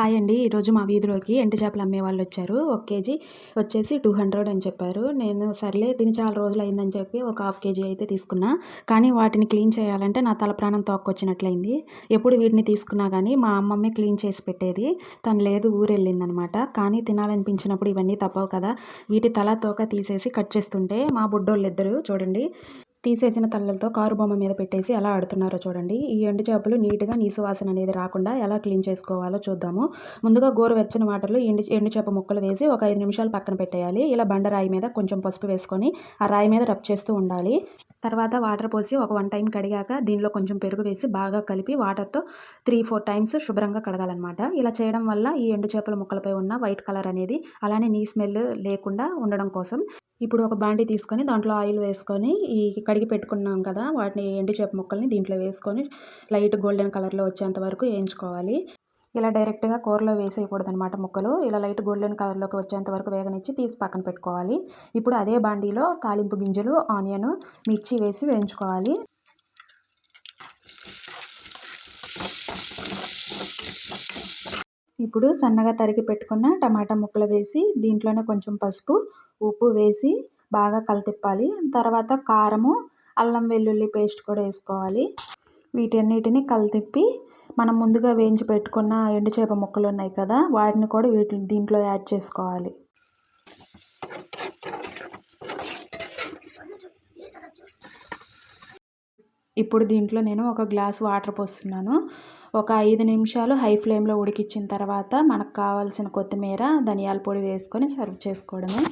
Hi అండి. ఈరోజు మా వీధిలోకి ఎండు చేపలు అమ్మే వాళ్ళు వచ్చారు. ఒక కేజీ వచ్చేసి టూ హండ్రెడ్ అని చెప్పారు. నేను సర్లే తిని చాలా రోజులు అయిందని చెప్పి ఒక హాఫ్ కేజీ అయితే తీసుకున్నా. కానీ వాటిని క్లీన్ చేయాలంటే నా తల ప్రాణం తోక్కొచ్చినట్లయింది. ఎప్పుడు వీటిని తీసుకున్నా కానీ మా అమ్మమ్మే క్లీన్ చేసి పెట్టేది. తను లేదు ఊరెళ్ళిందనమాట. కానీ తినాలనిపించినప్పుడు ఇవన్నీ తప్పవు కదా. వీటి తల తోక తీసేసి కట్ చేస్తుంటే మా బుడ్డోళ్ళు ఇద్దరు చూడండి. తీసేసిన తలలతో కారు బొమ్మ మీద పెట్టేసి ఎలా ఆడుతున్నారో చూడండి. ఈ ఎండు చేపలు నీట్గా నీసు వాసన అనేది రాకుండా ఎలా క్లీన్ చేసుకోవాలో చూద్దాము. ముందుగా గోరువెచ్చని వాటర్లో ఎండు ఎండు చేప ముక్కలు వేసి ఒక ఐదు నిమిషాలు పక్కన పెట్టేయాలి. ఇలా బండరాయి మీద కొంచెం పసుపు వేసుకొని ఆ రాయి మీద రబ్ చేస్తూ ఉండాలి. తర్వాత వాటర్ పోసి ఒక వన్ టైం కడిగాక దీనిలో కొంచెం పెరుగు వేసి బాగా కలిపి వాటర్తో త్రీ ఫోర్ టైమ్స్ శుభ్రంగా కడగాలన్నమాట. ఇలా చేయడం వల్ల ఈ ఎండు చేపల ముక్కలపై ఉన్న వైట్ కలర్ అనేది అలానే నీ స్మెల్ లేకుండా ఉండడం కోసం ఇప్పుడు ఒక బాండీ తీసుకొని దాంట్లో ఆయిల్ వేసుకొని ఈ కడిగి పెట్టుకున్నాం కదా వాటిని ఎండు చేప ముక్కల్ని దీంట్లో వేసుకొని లైట్ గోల్డెన్ కలర్లో వచ్చేంత వరకు వేయించుకోవాలి. ఇలా డైరెక్ట్గా కూరలో వేసేయకూడదు అనమాట ముక్కలు. ఇలా లైట్ గోల్డెన్ కలర్లోకి వచ్చేంత వరకు వేగనిచ్చి తీసి పక్కన పెట్టుకోవాలి. ఇప్పుడు అదే బాండీలో తాలింపు గింజలు ఆనియన్ మిర్చి వేసి వేయించుకోవాలి. ఇప్పుడు సన్నగా తరిగి పెట్టుకున్న టమాటా ముక్కలు వేసి దీంట్లోనే కొంచెం పసుపు ఉప్పు వేసి బాగా కలితిప్పాలి. తర్వాత కారము అల్లం వెల్లుల్లి పేస్ట్ కూడా వేసుకోవాలి. వీటన్నిటిని కలితిప్పి మనం ముందుగా వేయించి పెట్టుకున్న ఎండు చేప ముక్కలు ఉన్నాయి కదా వాటిని కూడా వీటి దీంట్లో యాడ్ చేసుకోవాలి. ఇప్పుడు దీంట్లో నేను ఒక గ్లాస్ వాటర్ పోస్తున్నాను. ఒక ఐదు నిమిషాలు హై ఫ్లేమ్లో ఉడికించిన తర్వాత మనకు కావాల్సిన కొత్తిమీర ధనియాల పొడి వేసుకొని సర్వ్ చేసుకోవడమే.